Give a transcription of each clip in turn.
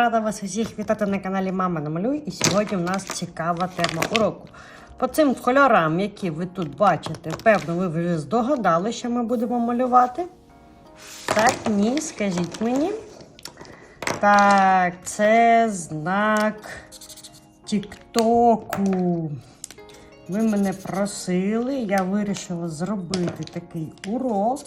Рада вас усіх вітати на каналі Мама Намалюй. І сьогодні у нас цікава тема уроку. По цим кольорам, які ви тут бачите, певно, ви вже здогадали, що ми будемо малювати. Так, ні, скажіть мені. Так, це знак Тіктоку. Ви мене просили, я вирішила зробити такий урок.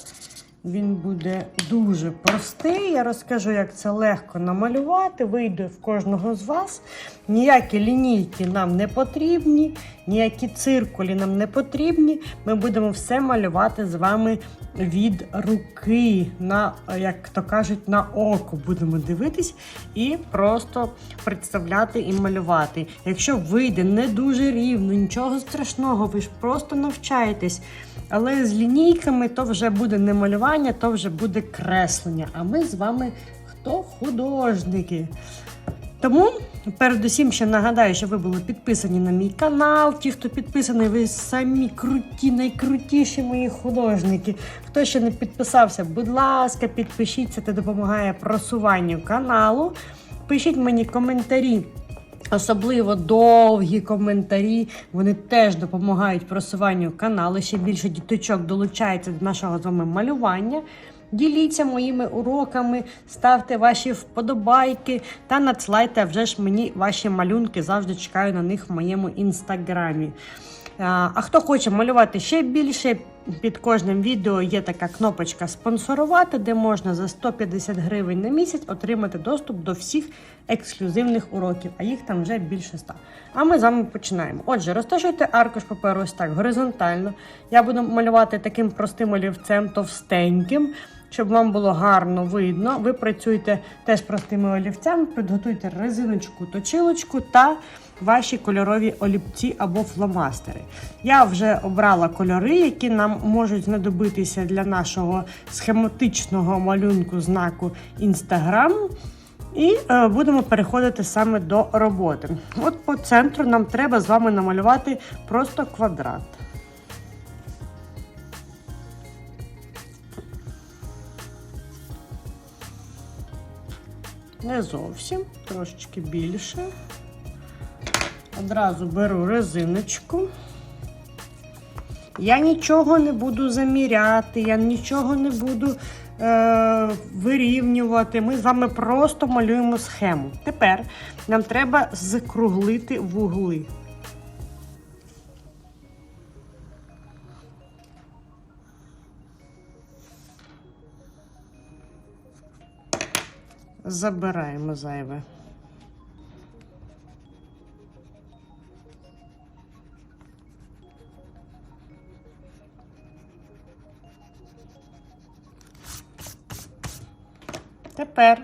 Він буде дуже простий. Я розкажу, як це легко намалювати. Вийде в кожного з вас. Ніякі лінійки нам не потрібні, ніякі циркулі нам не потрібні. Ми будемо все малювати з вами від руки, на, як то кажуть, на око будемо дивитись і просто представляти і малювати. Якщо вийде не дуже рівно, нічого страшного, ви ж просто навчаєтесь. Але з лінійками то вже буде не малювання, то вже буде креслення. А ми з вами хто художники. Тому передусім ще нагадаю, що ви були підписані на мій канал. Ті, хто підписаний, ви самі круті, найкрутіші мої художники. Хто ще не підписався, будь ласка, підпишіться, це допомагає просуванню каналу. Пишіть мені коментарі. Особливо довгі коментарі, вони теж допомагають просуванню каналу. Ще більше діточок долучається до нашого з вами малювання. Діліться моїми уроками, ставте ваші вподобайки та надсилайте вже ж мені ваші малюнки. Завжди чекаю на них в моєму інстаграмі. А хто хоче малювати ще більше, під кожним відео є така кнопочка спонсорувати, де можна за 150 гривень на місяць отримати доступ до всіх ексклюзивних уроків, а їх там вже більше 100. А ми з вами починаємо. Отже, розташуйте аркуш паперу ось так горизонтально. Я буду малювати таким простим олівцем товстеньким. Щоб вам було гарно видно, ви працюєте теж простими олівцями, підготуйте резиночку, точилочку та ваші кольорові олівці або фломастери. Я вже обрала кольори, які нам можуть знадобитися для нашого схематичного малюнку знаку Instagram. І е, будемо переходити саме до роботи. От по центру нам треба з вами намалювати просто квадрат. Не зовсім, трошечки більше. Одразу беру резиночку. Я нічого не буду заміряти, я нічого не буду е, вирівнювати. Ми з вами просто малюємо схему. Тепер нам треба закруглити вугли. Забираємо зайве. Тепер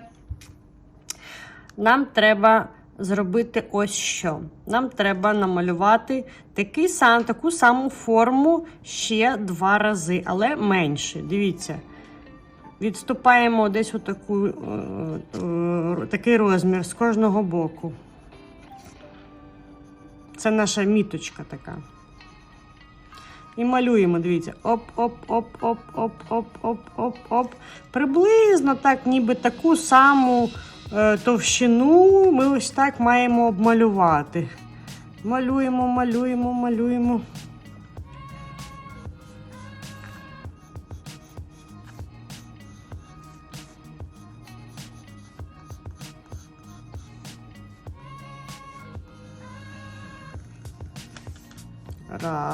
нам треба зробити ось що. Нам треба намалювати такий сам, таку саму форму ще два рази, але менше. Дивіться. Відступаємо десь у таку, е, е, такий розмір з кожного боку. Це наша міточка така. І малюємо, дивіться, оп-оп-оп-оп-оп-оп-оп-оп. Приблизно так, ніби таку саму е, товщину ми ось так маємо обмалювати. Малюємо, малюємо, малюємо.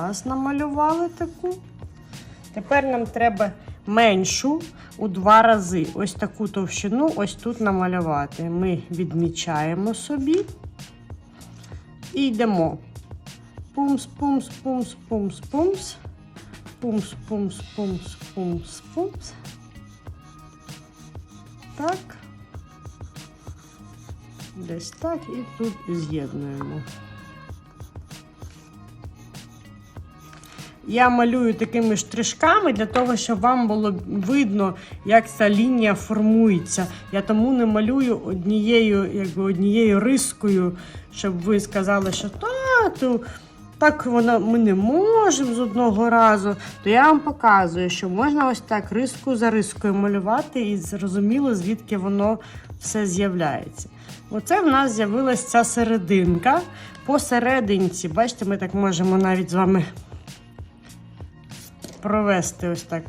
Раз, намалювали таку. Тепер нам треба меншу у два рази. Ось таку товщину, ось тут намалювати. Ми відмічаємо собі і йдемо. Пумс, пумс, пумс, пумс, пумс. Пумс, пумс, пумс, пумс, пумс. Так. Десь так і тут з'єднуємо. Я малюю такими штришками для того, щоб вам було видно, як ця лінія формується. Я тому не малюю однією, якби однією рискою, щоб ви сказали, що тату, так вона ми не можемо з одного разу. То я вам показую, що можна ось так риску за рискою малювати і зрозуміло, звідки воно все з'являється. Оце в нас з'явилася ця серединка. Посерединці, бачите, ми так можемо навіть з вами провести ось так.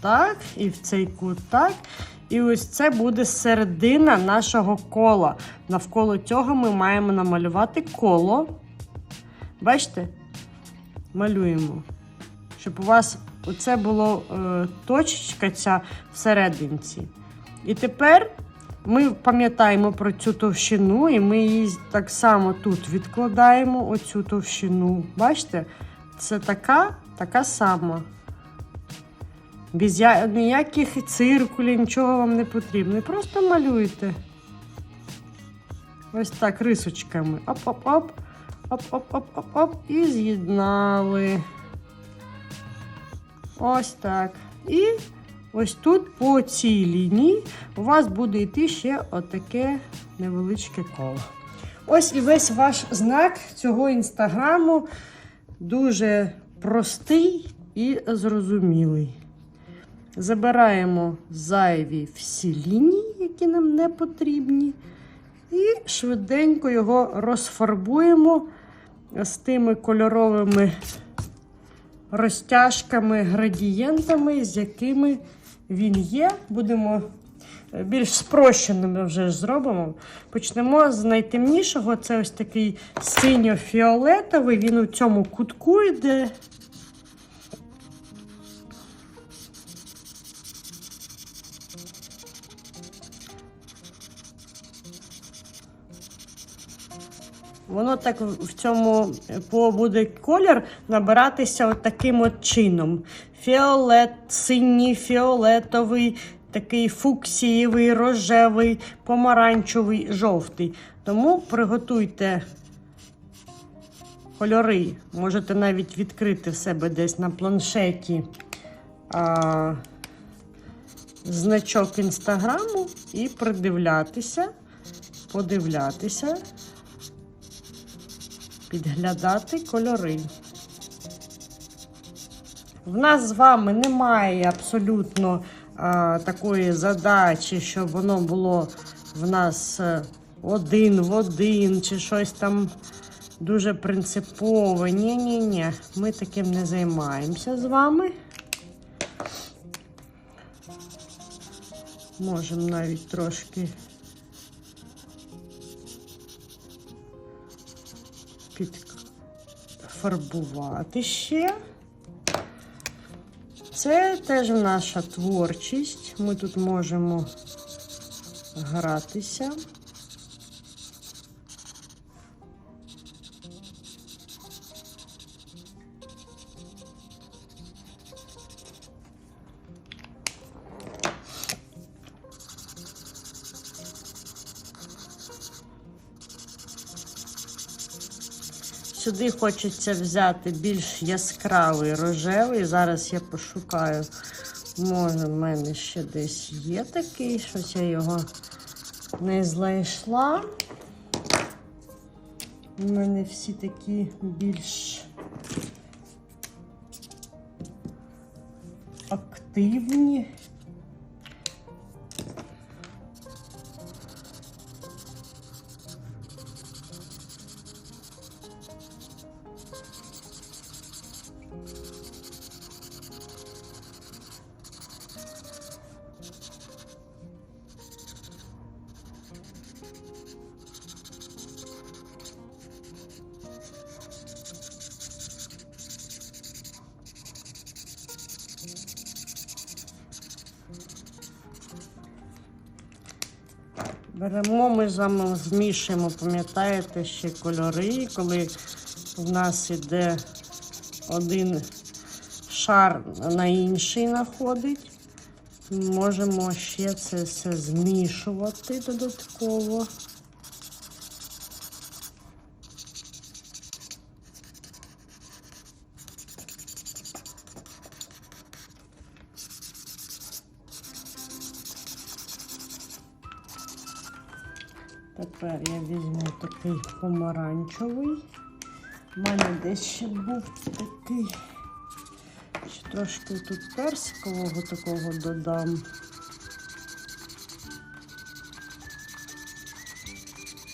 Так, і в цей кут так. І ось це буде середина нашого кола. Навколо цього ми маємо намалювати коло. Бачите? Малюємо. Щоб у вас оце було е, точечка ця всерединці. І тепер ми пам'ятаємо про цю товщину, і ми її так само тут відкладаємо, оцю товщину. Бачите? Це така, така сама. Без я... ніяких циркулів, нічого вам не потрібно. Просто малюйте. Ось так, рисочками. Оп-оп-оп. Оп-оп-оп-оп-оп. І з'єднали. Ось так. І ось тут по цій лінії у вас буде йти ще отаке невеличке коло. Ось і весь ваш знак цього інстаграму дуже простий і зрозумілий. Забираємо зайві всі лінії, які нам не потрібні, і швиденько його розфарбуємо з тими кольоровими розтяжками, градієнтами, з якими він є. Будемо е, більш спрощеними вже зробимо. Почнемо з найтемнішого. Це ось такий синьо-фіолетовий. Він у цьому кутку йде. Воно так в цьому буде колір набиратися от таким от чином. Фіолет, синій, фіолетовий, такий фуксієвий, рожевий, помаранчевий, жовтий. Тому приготуйте кольори. Можете навіть відкрити в себе десь на планшеті а, значок інстаграму і придивлятися, подивлятися підглядати кольори. В нас з вами немає абсолютно а, такої задачі, щоб воно було в нас е, один в один чи щось там дуже принципове. Ні-ні-ні, ми таким не займаємося з вами. Можемо навіть трошки підфарбувати ще. Це теж наша творчість. Ми тут можемо гратися. Сюди хочеться взяти більш яскравий рожевий. Зараз я пошукаю. Може, в мене ще десь є такий, щось я його не знайшла. У мене всі такі більш активні. Беремо, ми змішуємо, пам'ятаєте, ще кольори, коли в нас іде один шар на інший находить. Можемо ще це все змішувати додатково. Тепер я візьму такий помаранчевий. У мене десь ще був такий. Ще трошки тут персикового такого додам.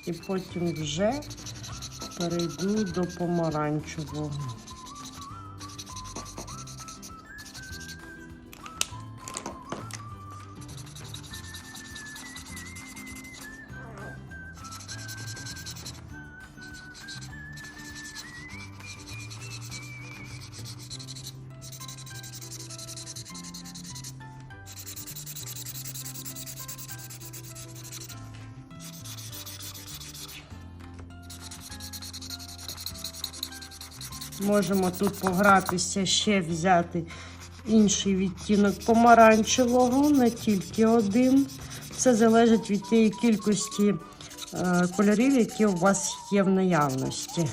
і потім вже перейду до помаранчевого. Можемо тут погратися, ще взяти інший відтінок помаранчевого, не тільки один. Це залежить від тієї кількості е, кольорів, які у вас є в наявності.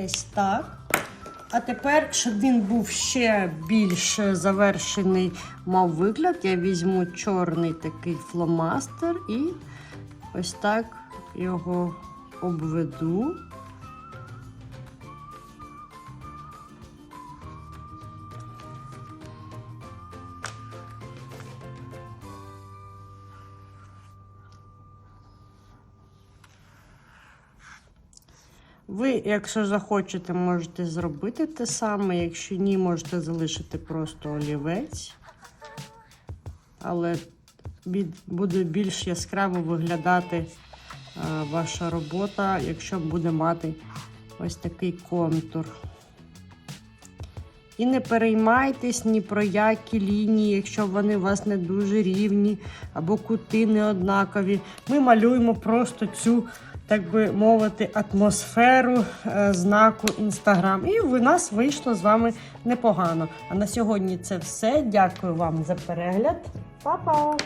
Десь так. А тепер, щоб він був ще більш завершений, мав вигляд, я візьму чорний такий фломастер і ось так його обведу. Ви, якщо захочете, можете зробити те саме. Якщо ні, можете залишити просто олівець. Але буде більш яскраво виглядати е, ваша робота, якщо буде мати ось такий контур. І не переймайтесь ні про які лінії, якщо вони у вас не дуже рівні або кути не однакові. Ми малюємо просто цю, так би мовити, атмосферу е, знаку Інстаграм. І в нас вийшло з вами непогано. А на сьогодні це все. Дякую вам за перегляд. Па-па!